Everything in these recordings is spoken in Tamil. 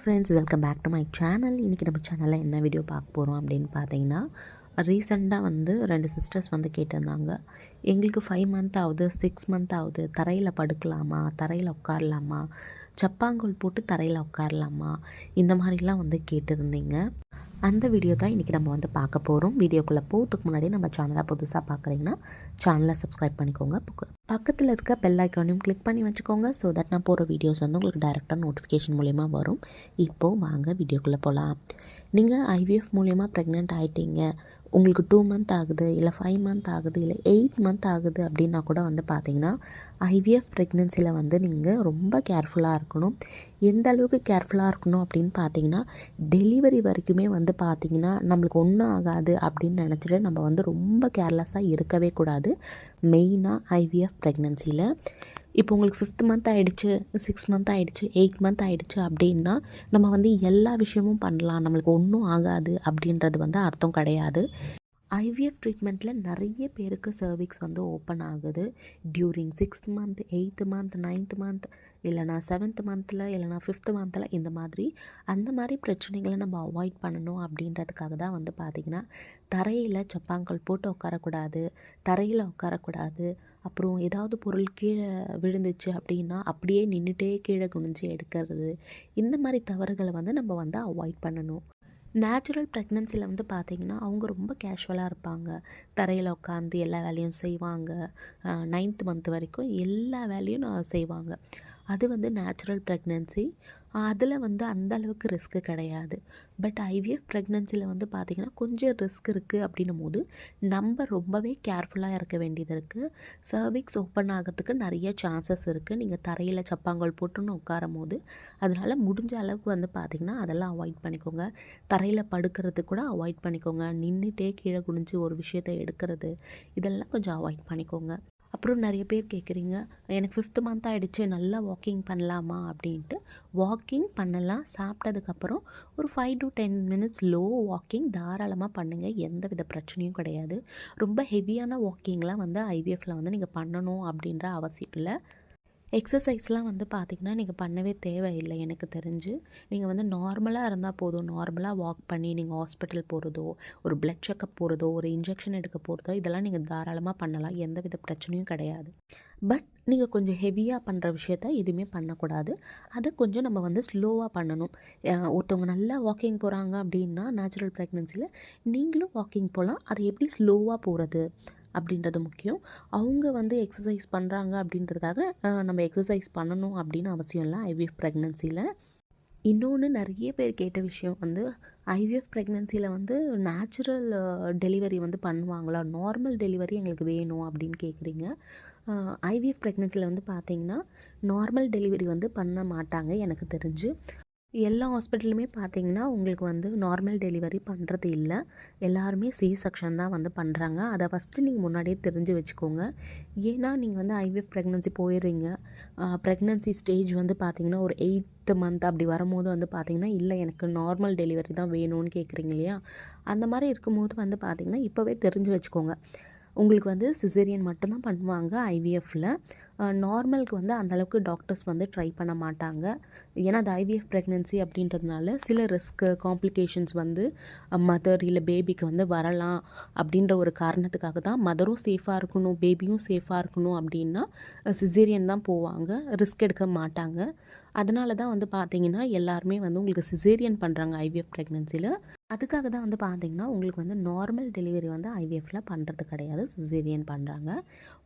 Friends welcome back to my channel இன்றைக்கி நம்ம சேனலில் என்ன வீடியோ பார்க்க போகிறோம் அப்படின்னு பார்த்தீங்கன்னா ரீசெண்டாக வந்து ரெண்டு சிஸ்டர்ஸ் வந்து கேட்டிருந்தாங்க. எங்களுக்கு ஃபைவ் மந்த் ஆகுது சிக்ஸ் மந்த் ஆகுது தரையில் படுக்கலாமா தரையில் உட்காரலாமா சப்பாங்கோல் போட்டு தரையில் உட்காரலாமா இந்த மாதிரிலாம் வந்து கேட்டிருந்தீங்க. அந்த வீடியோ தான் இன்றைக்கி நம்ம வந்து பார்க்க போகிறோம் வீடியோக்குள்ளே போகிறதுக்கு முன்னாடி நம்ம சேனலை புதுசாக பார்க்குறீங்கன்னா சேனலை சப்ஸ்கிரைப் பண்ணிக்கோங்க. பக்கத்தில் இருக்க பெல் ஐக்கானையும் கிளிக் பண்ணி வச்சுக்கோங்க. ஸோ தட் நான் போகிற வீடியோஸ் வந்து உங்களுக்கு டேரெக்டாக நோட்டிஃபிகேஷன் மூலிமா வரும். இப்போது வாங்க வீடியோக்குள்ளே போகலாம் நீங்கள் ஐவிஎஃப் மூலிமா ப்ரெக்னென்ட் ஆகிட்டீங்க உங்களுக்கு டூ மந்த் ஆகுது இல்லை ஃபைவ் மந்த் ஆகுது இல்லை எயிட் மந்த் ஆகுது அப்படின்னா கூட வந்து பார்த்தீங்கன்னா ஐவிஎஃப் ப்ரெக்னென்சியில் வந்து நீங்கள் ரொம்ப கேர்ஃபுல்லாக இருக்கணும். எந்த அளவுக்கு கேர்ஃபுல்லாக இருக்கணும் அப்படின்னு பார்த்தீங்கன்னா டெலிவரி வரைக்குமே வந்து பார்த்தீங்கன்னா நம்மளுக்கு ஒன்றும் ஆகாது அப்படின்னு நினச்சிட்டு நம்ம வந்து ரொம்ப கேர்லெஸ்ஸாக இருக்கவே கூடாது. மெயினாக ஐவிஎஃப் ப்ரெக்னென்சியில் இப்போ உங்களுக்கு ஃபிஃப்த் மந்த் ஆகிடுச்சு சிக்ஸ் மந்த் ஆகிடுச்சு எயிட் மந்த் ஆகிடுச்சு அப்படின்னா நம்ம வந்து எல்லா விஷயமும் பண்ணலாம். நம்மளுக்கு ஒன்றும் ஆகாது அப்படின்றது வந்து அர்த்தம் கிடையாது. ஐவிஎஃப் ட்ரீட்மெண்ட்டில் நிறைய பேருக்கு சர்விக்ஸ் வந்து ஓப்பன் ஆகுது. During sixth month eighth month ninth month இல்லைனா செவன்த் மந்தில் இல்லைனா ஃபிஃப்த் மந்தில் இந்த மாதிரி அந்த மாதிரி பிரச்சனைகளை நம்ம அவாய்ட் பண்ணணும் அப்படின்றதுக்காக தான் வந்து பார்த்திங்கன்னா தரையில் சப்பாங்கல் போட்டு உட்காரக்கூடாது தரையில் உட்காரக்கூடாது அப்புறம் ஏதாவது பொருள் கீழே விழுந்துச்சு அப்படின்னா அப்படியே நின்றுட்டே கீழே குனிஞ்சு எடுக்கிறது இந்த மாதிரி தவறுகளை வந்து நம்ம வந்து அவாய்ட் பண்ணணும். நேச்சுரல் ப்ரெக்னென்சியில் வந்து பார்த்திங்கன்னா அவங்க ரொம்ப கேஷுவலாக இருப்பாங்க. தரையில் உட்காந்து எல்லா வேலையும் செய்வாங்க. நைன்த் மந்த் வரைக்கும் எல்லா வேலையும் செய்வாங்க. அது வந்து நேச்சுரல் ப்ரெக்னென்சி அதில் வந்து அந்த அளவுக்கு ரிஸ்க்கு கிடையாது. பட் ஐவிஎஃப் ப்ரெக்னென்சியில் வந்து பார்த்திங்கன்னா கொஞ்சம் ரிஸ்க் இருக்குது அப்படின்னும் போது நம்ம ரொம்பவே கேர்ஃபுல்லாக இருக்க வேண்டியது இருக்குது சர்விக்ஸ் ஓப்பன் ஆகிறதுக்கு நிறைய சான்சஸ் இருக்குது நீங்கள் தரையில் சப்பாங்கல் போட்டுன்னு உட்காரும் போது அதனால் முடிஞ்ச அளவுக்கு வந்து பார்த்திங்கன்னா அதெல்லாம் அவாய்ட் பண்ணிக்கோங்க. தரையில் படுக்கிறது கூட அவாய்ட் பண்ணிக்கோங்க. நின்றுட்டே கீழே குனிஞ்சு ஒரு விஷயத்தை எடுக்கிறது இதெல்லாம் கொஞ்சம் அவாய்ட் பண்ணிக்கோங்க. அப்புறம் நிறைய பேர் கேட்குறீங்க எனக்கு ஃபிஃப்த் மந்த் ஆகிடுச்சு நல்லா வாக்கிங் பண்ணலாமா அப்படின்ட்டு. வாக்கிங் பண்ணலாம் சாப்பிட்டதுக்கப்புறம் ஒரு five to ten minutes low walking தாராளமாக பண்ணுங்கள் எந்த வித பிரச்சனையும் கிடையாது. ரொம்ப ஹெவியான வாக்கிங்லாம் வந்து ஐவிஎஃப்பில் வந்து நீங்கள் பண்ணணும் அப்படின்ற அவசியம் இல்லை. எக்ஸசைஸ்லாம் வந்து பார்த்திங்கன்னா நீங்கள் பண்ணவே தேவையில்லை எனக்கு தெரிஞ்சு. நீங்கள் வந்து நார்மலாக இருந்தால் போதும். நார்மலாக வாக் பண்ணி நீங்கள் ஹாஸ்பிட்டல் போகிறதோ ஒரு பிளட் செக்கப் போகிறதோ ஒரு இன்ஜெக்ஷன் எடுக்க போகிறதோ இதெல்லாம் நீங்கள் தாராளமாக பண்ணலாம். எந்த வித பிரச்சனையும் கிடையாது. பட் நீங்கள் கொஞ்சம் ஹெவியாக பண்ணுற விஷயத்த எதுவுமே பண்ணக்கூடாது. அதை கொஞ்சம் நம்ம வந்து ஸ்லோவாக பண்ணணும். ஒருத்தவங்க நல்லா வாக்கிங் போகிறாங்க அப்படின்னா நேச்சுரல் ப்ரெக்னென்சியில் நீங்களும் வாக்கிங் போகலாம் அதை எப்படி ஸ்லோவாக போகிறது அப்படின்றது முக்கியம். அவங்க வந்து எக்ஸசைஸ் பண்ணுறாங்க அப்படின்றதுக்காக நம்ம எக்ஸசைஸ் பண்ணணும் அப்படின்னு அவசியம் இல்லை ஐவிஎஃப் ப்ரெக்னென்சியில் இன்னொன்று நிறைய பேர் கேட்ட விஷயம் வந்து ஐவிஎஃப் ப்ரெக்னென்சியில் வந்து நேச்சுரல் டெலிவரி வந்து பண்ணுவாங்களா? நார்மல் டெலிவரி எங்களுக்கு வேணும் அப்படின்னு கேட்குறீங்க ஐவிஎஃப் ப்ரெக்னென்சியில் வந்து பார்த்தீங்கன்னா நார்மல் டெலிவரி வந்து பண்ண மாட்டாங்க எனக்கு தெரிஞ்சு. எல்லா ஹாஸ்பிட்டலுமே பார்த்தீங்கன்னா உங்களுக்கு வந்து நார்மல் டெலிவரி பண்ணுறது இல்லை. எல்லாருமே சி செக்ஷன் தான் வந்து பண்ணுறாங்க அதை ஃபஸ்ட்டு நீங்கள் முன்னாடியே தெரிஞ்சு வச்சுக்கோங்க. ஏன்னா நீங்கள் வந்து ஐவிஎஃப் ப்ரெக்னன்சி போயிடுறீங்க. ப்ரெக்னன்சி ஸ்டேஜ் வந்து பார்த்தீங்கன்னா ஒரு எயித்து மந்த் அப்படி வரும்போது வந்து பார்த்தீங்கன்னா இல்லை எனக்கு நார்மல் டெலிவரி தான் வேணும்னு கேட்குறீங்க இல்லையா? அந்த மாதிரி இருக்கும்போது வந்து பார்த்தீங்கன்னா இப்போவே தெரிஞ்சு வச்சுக்கோங்க. உங்களுக்கு வந்து சிசேரியன் மட்டும்தான் பண்ணுவாங்க ஐவிஎஃப்பில் நார்மலுக்கு வந்து அந்தளவுக்கு டாக்டர்ஸ் வந்து ட்ரை பண்ண மாட்டாங்க. ஏன்னா அது ஐவிஎஃப் ப்ரெக்னென்சி அப்படின்றதுனால சில ரிஸ்க்கு காம்ப்ளிகேஷன்ஸ் வந்து மதர் இல்லை பேபிக்கு வந்து வரலாம் அப்படின்ற ஒரு காரணத்துக்காக தான் மதரும் சேஃபாக இருக்கணும் பேபியும் சேஃபாக இருக்கணும் அப்படின்னா சிசேரியன் தான் போவாங்க. ரிஸ்க் எடுக்க மாட்டாங்க. அதனால தான் வந்து பார்த்தீங்கன்னா எல்லாருமே வந்து உங்களுக்கு சிசேரியன் பண்ணுறாங்க ஐவிஎஃப் ப்ரெக்னென்சியில் அதுக்காக தான் வந்து பார்த்தீங்கன்னா உங்களுக்கு வந்து நார்மல் டெலிவரி வந்து ஐவிஎஃப்பில் பண்ணுறது கிடையாது. சிசேரியன் பண்ணுறாங்க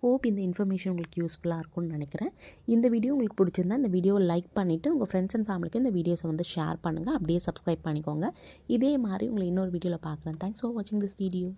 ஹோப் இந்த இன்ஃபர்மேஷன் உங்களுக்கு யூஸ்ஃபுல்லாக இருக்கும்னு நினைக்கிறேன். இந்த வீடியோ உங்களுக்கு பிடிச்சிருந்தா இந்த வீடியோவை லைக் பண்ணிவிட்டு உங்கள் ஃப்ரெண்ட்ஸ் அண்ட் ஃபேமிலிக்கு இந்த வீடியோஸை வந்து ஷேர் பண்ணுங்கள் அப்படியே சப்ஸ்கிரைப் பண்ணிக்கோங்க. இதே மாதிரி உங்களை இன்னொரு வீடியோவில் பார்க்குறேன் தேங்க்ஸ் ஃபார் வாட்சிங் திஸ் வீடியோ